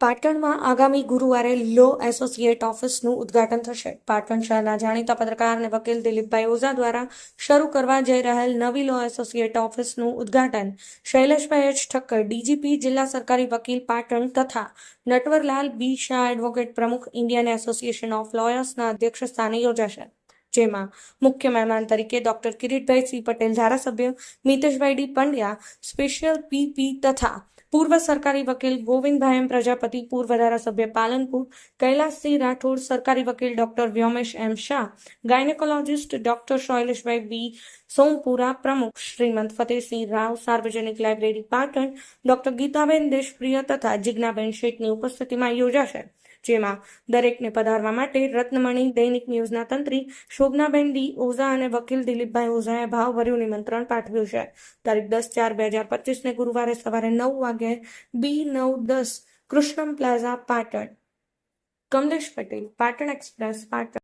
પાટણમાં આગામી ગુરુવારે લો એસોસિએટ ઓફિસનું ઉદ્ઘાટન થશે. પાટણ શહેરના જાણીતા પત્રકાર અને વકીલ દિલીપભાઈ ઓઝા દ્વારા શરૂ કરવા જઈ રહેલ નવી લો એસોસિએટ ઓફિસનું ઉદ્ઘાટન શૈલેષભાઈ એચ ઠક્કર, ડીજીપી, જિલ્લા સરકારી વકીલ પાટણ તથા નટવરલાલ બી શાહ એડવોકેટ પ્રમુખ ઇન્ડિયન એસોસિએશન ઓફ લોયર્સના અધ્યક્ષ સ્થાને યોજાશે. જેમાં મુખ્ય મહેમાન તરીકે ડોક્ટર કિરીટભાઈ સી પટેલ ધારાસભ્ય, Miteshbhai D Pandya, special PP તથા પૂર્વ સરકારી વકીલ ગોવિંદભાઈ એમ પ્રજાપતિ, પૂર્વ ધારાસભ્ય પાલનપુર, કૈલાસસિંહ રાઠોડ, સરકારી વકીલ doctor Vyomesh M Shah, gynaecologist doctor Shaileshbhai B. Sompura, પ્રમુખ શ્રીમંત ફતેહસિંહ રાવ, સાર્વજનિક લાઇબ્રેરી પાટણ, ડોક્ટર ગીતાબેન દેશપ્રિય તથા જિજ્ઞાબેન શેઠની ઉપસ્થિતિમાં યોજાશે, જેમાં દરેકને પધારવા માટે રત્નમણી, દૈનિક ન્યૂઝના તંત્રી શોભનાબેન ડી. ઓઝા અને વકીલ દિલીપભાઈ ઓઝાએ ભાવભર્યું નિમંત્રણ પાઠવ્યું છે. તારીખ દસ ચાર બે હજાર પચીસને ગુરુવારે સવારે નવ વાગે બી નવ દસ કૃષ્ણમ પ્લાઝા પાટણ. કમલેશ પટેલ પાટણ એક્સપ્રેસ પાટણ.